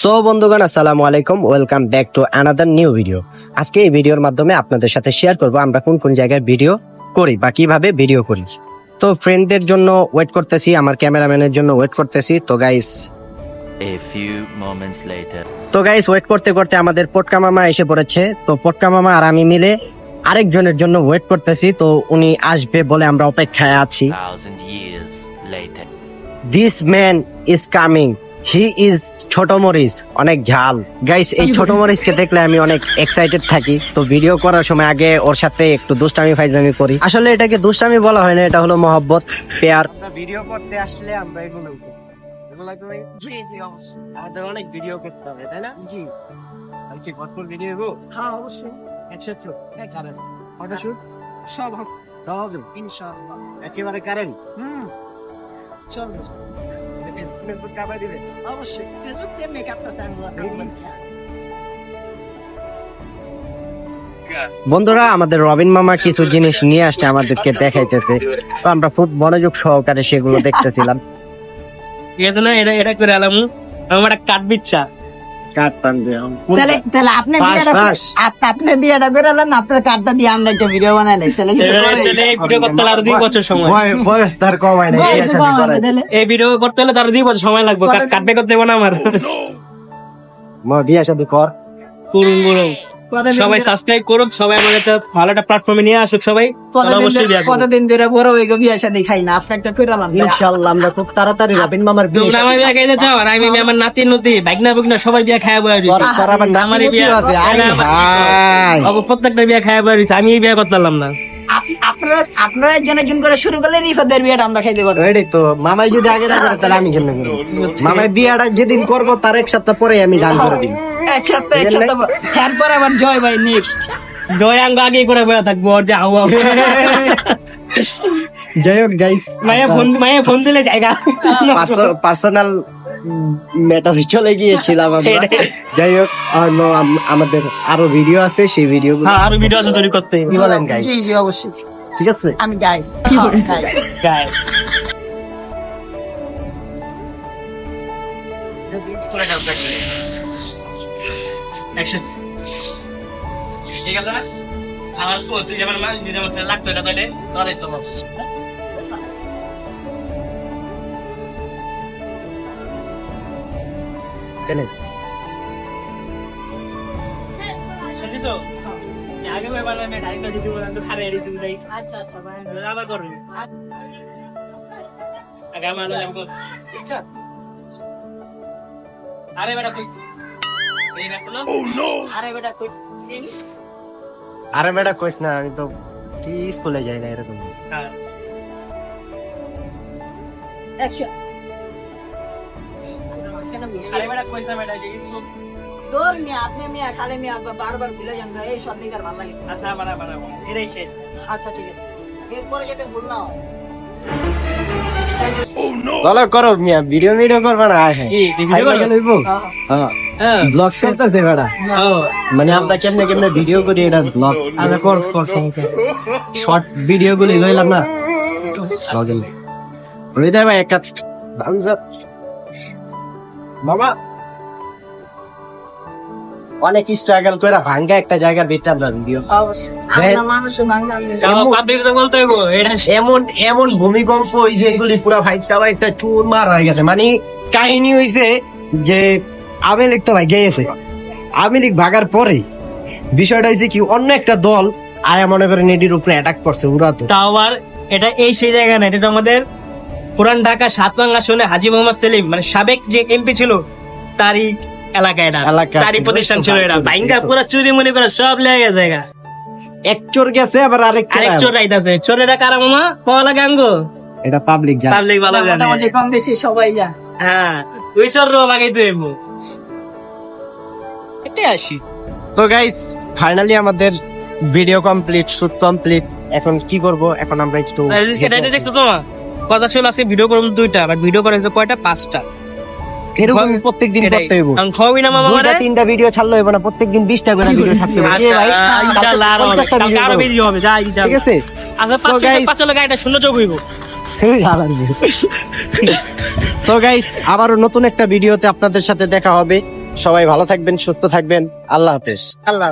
So বন্ধুগণ আসসালামু আলাইকুম। Welcome back to another new video আজকে এই ভিডিওর মাধ্যমে আপনাদের সাথে শেয়ার করব আমরা কোন কোন জায়গায় ভিডিও করি বা কীভাবে ভিডিও করি। তো ফ্রেন্ডদের জন্য ওয়েট করতেছি আমার ক্যামেরাম্যানের জন্য ওয়েট করতেছি। তো guys A few moments later. তো গাইস ওয়েট করতে করতে আমাদের পটকা মামা এসে পড়েছে। তো পটকা মামা আর আমি মিলে আরেকজনের জন্য ওয়েট করতেছি। তো উনি আসবে বলে আমরা অপেক্ষায় আছি. This man is coming he is ছোট মরিচ অনেক ঝাল। গাইস এই ছোট মরিচকে দেখলে আমি অনেক এক্সাইটেড থাকি। তো ভিডিও করার সময় আগে ওর সাথে একটু দুষ্টামি ফাইজলামি করি। আসলে এটাকে দুষ্টামি বলা হয় না এটা হলো মহব্বত পেয়ার। ভিডিও করতে আসলে আমরা এগুলো এগুলো তো জি জি অবশ্যই। আমাদের অনেক ভিডিও করতে হবে তাই না? জি। আর কি ভরপুর ভিডিও গো? হ্যাঁ অবশ্যই। একসাথে কারেন্ট ফটোশুট? সব হবে। ইনশাআল্লাহ। একেবারে কারেন্ট হুম। চল। ফেসবুক কাবাই দিবে। অবশ্যই ফেসবুক দিয়ে মেকআপটা স্যান্ড বন্ধুরা আমাদের রবিন মামা কিছু জিনিস নিয়ে আসছে আমাদেরকে দেখাইতেছে। তো আমরা খুব মনোযোগ সহকারে সেগুলো দেখতেছিলাম। ঠিক আছে না এটা এটা করে আলামু। আমার একটা কাঠ বিচ্ছা কাট তাহলে তাহলে আপনি বিয়েটা আপনি বিয়েটা বেরালেন আপনার দিয়ে আমরা একটা ভিডিও বানাইলে। তাহলে এই ভিডিও করতে আরও দুই বছর সময়। বয়স তার কমায় না। এই ভিডিও করতে হলে তার দুই বছর সময় লাগবে। কাটবে করতে দেবো না আমার। মা বিয়ে শাদী কর। করুন করুন সবাই সাবস্ক্রাইব করুক সবাই আমাদের একটা ভালো একটা প্ল্যাটফর্মে নিয়ে আসুক সবাই। কতদিন অবশ্যই ধরে- বড় হয়ে গো বিয়ে দেখাই খাই না? আপনি একটা আলাম ইনশাআল্লাহ আমরা খুব তাড়াতাড়ি রবিন মামার বিয়ে তোমরা আমার বিয়ে খাইতে চাও আর আমি আমার নাতি নতি ভাগনা ভাগনা সবাই বিয়ে খায় বয়ে দিছি। তোর- আমার বিয়ে আছে, আয় ভাই আমার হায়। প্রত্যেকটা বিয়ে খায় বয়ে দিছি আমি এই বিয়ে করতে পারলাম না। আপনারা আপনারা একজন একজন করে শুরু করলে রিফাদের বিয়েটা আমরা খাইতে পারব। রেডি তো মামাই যদি আগে না করে তাহলে আমি কেমনে করব? মামাই বিয়েটা যেদিন করব তার এক সপ্তাহ পরে আমি গান করে দিই এক সপ্তাহ এক সপ্তাহ আবার জয় ভাই নেক্সট জয় আঙ্গ আগে করে বয়ে থাকব যে হাওয়া। যাই হোক গাইস মায়ে ফোন মায়ে ফোন দিলে জায়গা। পার্সোনাল ম্যাটারে চলে গিয়েছিলাম আমরা। যাই হোক আর আমাদের আরও ভিডিও আছে সেই ভিডিও হ্যাঁ আরও ভিডিও আছে তৈরি করতে। কি বলেন গাইস জি জি অবশ্যই। ঠিক আছে? আমি গাইস চাই ঠিক আছে না? আমার তো তুই যেমন মাছ দিয়ে যেমন লাগতো এটা তাহলে তাহলে তো কেন? আগে আমি তো এরিছি তাই। আচ্ছা আচ্ছা ভাই। আবার করবি। আগে আমার লাগবে ইচ্ছা। আরে বেটা কই এই রাস্তা না আরে বেটা কই আরে বেটা কইস না আমি তো কি স্কুলে যাই না এরকম হ্যাঁ। অ্যাকশন আরে বেটা কইছ না বেটা যে স্কুল? তোর মিয়া আপনি মিয়া খালি মিয়া বারবার দিলে জান এই শট নিকার ভালো লাগে আচ্ছা বাড়া বাড়া এটাই শেষ। আচ্ছা ঠিক আছে। এরপরে যেতে ভুল না হয়। বলো করো মিয়া ভিডিও ভিডিও করবে না আয় হ্যাঁ কি ভিডিও করো? লইবো ব্লগ চলতেছে বেটা মানে আমরা কেমনে কেমনে ভিডিও করি এটা ব্লগ আরে কর শর্ট ভিডিও গুলি লইলাম না? লগেন হৃদয় ভাই একটা thumbs বাবা! অনেক স্ট্রাগল করে ভাঙ্গা একটা জায়গার ভিতরে আমরা বলতে হইব? এটা এমন এমন ভূমিকম্প ওই যে এগুলি পুরো ফাইভ টাওয়ার একটা চুর মার হয়ে গেছে। মানে কাহিনী হইছে যে আমেলিক তো ভাই গেছে আমেলিক ভাগার পরে বিষয়টা হয়েছে কি অন্য একটা দল আয়া মনে করে নেডির উপরে অ্যাটাক করছে উড়া তো তাও আবার এটা এই সেই জায়গা না এটা আমাদের পুরান ঢাকা সাতবাং আসনে হাজি মোহাম্মদ সেলিম মানে সাবেক যে এমপি ছিল তারই এলাকা এটা তারই প্রতিষ্ঠান ছিল এটা। চুরি, পুরো চুরি মুনি করে সব লেগে গেছে এক চোর গেছে আবার আরেক আরেক চোর রাইতাছে চোরেরা কারা মামা? পাওয়া লাগে আঙ্গো? এটা পাবলিক জানে। পাবলিক ভালো জানে। মোটামুটি কম বেশি সবাই জান। হ্যাঁ ওই চোর রো লাগাইতে হইব এটাই আসি তো গাইস ফাইনালি আমাদের ভিডিও কমপ্লিট শুট কমপ্লিট এখন কি করব? এখন আমরা একটু কথা ছিল আজকে ভিডিও করুন দুইটা বাট ভিডিও করেছে কয়টা? পাঁচটা। এরকম প্রত্যেকদিন করতে হইব। খাওয়াবি না মামা দুইটা তিনটা ভিডিও ছাড়লে হইব না প্রত্যেকদিন বিশটা করে ভিডিও ছাড়তে হবে আচ্ছা, ভাই ইনশাআল্লাহ আরও 50টা কালকে আরও ভিডিও হবে যা ঠিক আছে? আচ্ছা এটা শূন্য হইব। সো গাইস আবারও নতুন একটা ভিডিওতে আপনাদের সাথে দেখা হবে। সবাই ভালো থাকবেন সুস্থ থাকবেন। আল্লাহ হাফেজ। আল্লাহ।